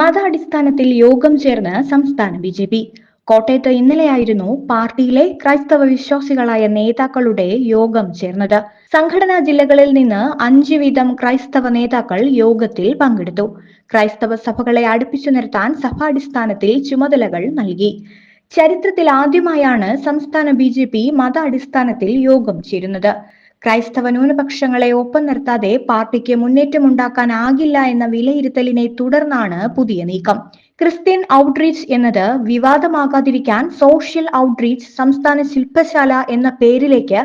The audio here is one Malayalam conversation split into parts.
മതാടിസ്ഥാനത്തിൽ യോഗം ചേർന്ന് സംസ്ഥാന ബി ജെ പി. കോട്ടയത്ത് ഇന്നലെയായിരുന്നു പാർട്ടിയിലെ ക്രൈസ്തവ വിശ്വാസികളായ നേതാക്കളുടെ യോഗം ചേർന്നത്. സംഘടനാ ജില്ലകളിൽ നിന്ന് അഞ്ച് വീതം ക്രൈസ്തവ നേതാക്കൾ യോഗത്തിൽ പങ്കെടുത്തു. ക്രൈസ്തവ സഭകളെ അടുപ്പിച്ചു നിർത്താൻ സഭാടിസ്ഥാനത്തിൽ ചുമതലകൾ നൽകി. ചരിത്രത്തിൽ ആദ്യമായാണ് സംസ്ഥാന ബി ജെ പി മത അടിസ്ഥാനത്തിൽ യോഗം ചേരുന്നത്. ക്രൈസ്തവ ന്യൂനപക്ഷങ്ങളെ ഒപ്പം നിർത്താതെ പാർട്ടിക്ക് മുന്നേറ്റമുണ്ടാക്കാനാകില്ല എന്ന വിലയിരുത്തലിനെ തുടർന്നാണ് പുതിയ നീക്കം. ക്രിസ്ത്യൻ ഔട്ട്റീച്ച് എന്നത് വിവാദമാകാതിരിക്കാൻ സോഷ്യൽ ഔട്ട്റീച്ച് സംസ്ഥാന ശില്പശാല എന്ന പേരിലേക്ക്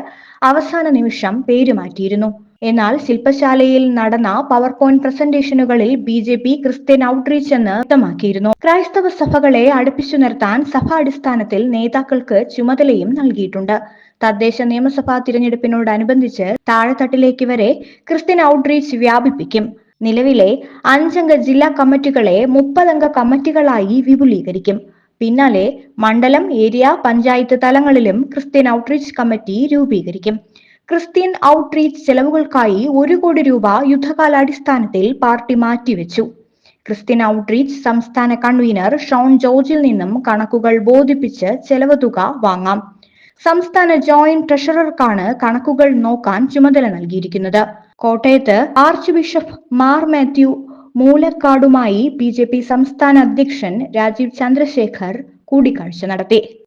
അവസാന നിമിഷം പേരുമാറ്റിയിരുന്നു. എന്നാൽ ശില്പശാലയിൽ നടന്ന power point പ്രസന്റേഷനുകളിൽ B J P Christian outreach എന്ന് വ്യക്തമാക്കിയിരുന്നു. ക്രൈസ്തവ സഭകളെ അടുപ്പിച്ചു നിർത്താൻ സഭാടിസ്ഥാനത്തിൽ നേതാക്കൾക്ക് ചുമതലയും നൽകിയിട്ടുണ്ട്. തദ്ദേശ നിയമസഭാ തിരഞ്ഞെടുപ്പിനോടനുബന്ധിച്ച് താഴെത്തട്ടിലേക്ക് വരെ ക്രിസ്ത്യൻ ഔട്ട്റീച്ച് വ്യാപിപ്പിക്കും. നിലവിലെ അഞ്ചംഗ ജില്ലാ കമ്മിറ്റികളെ മുപ്പതംഗ കമ്മിറ്റികളായി വിപുലീകരിക്കും. പിന്നാലെ മണ്ഡലം ഏരിയ പഞ്ചായത്ത് തലങ്ങളിലും ക്രിസ്ത്യൻ ഔട്ട്റീച്ച് കമ്മിറ്റി രൂപീകരിക്കും. ക്രിസ്ത്യൻ ഔട്ട്റീച്ച് ചെലവുകൾക്കായി ഒരു കോടി രൂപ യുദ്ധകാലാടിസ്ഥാനത്തിൽ പാർട്ടി മാറ്റിവെച്ചു. ക്രിസ്ത്യൻ ഔട്ട്റീച്ച് സംസ്ഥാന കൺവീനർ ഷോൺ ജോർജിൽ നിന്നും കണക്കുകൾ ബോധിപ്പിച്ച് ചെലവ് തുക വാങ്ങാം. സംസ്ഥാന ജോയിന്റ് ട്രഷറർക്കാണ് കണക്കുകൾ നോക്കാൻ ചുമതല നൽകിയിരിക്കുന്നത്. കോട്ടയത്ത് ആർച്ച് ബിഷപ്പ് മാർ മാത്യു മൂലക്കാടുമായി ബി സംസ്ഥാന അധ്യക്ഷൻ രാജീവ് ചന്ദ്രശേഖർ കൂടിക്കാഴ്ച നടത്തി.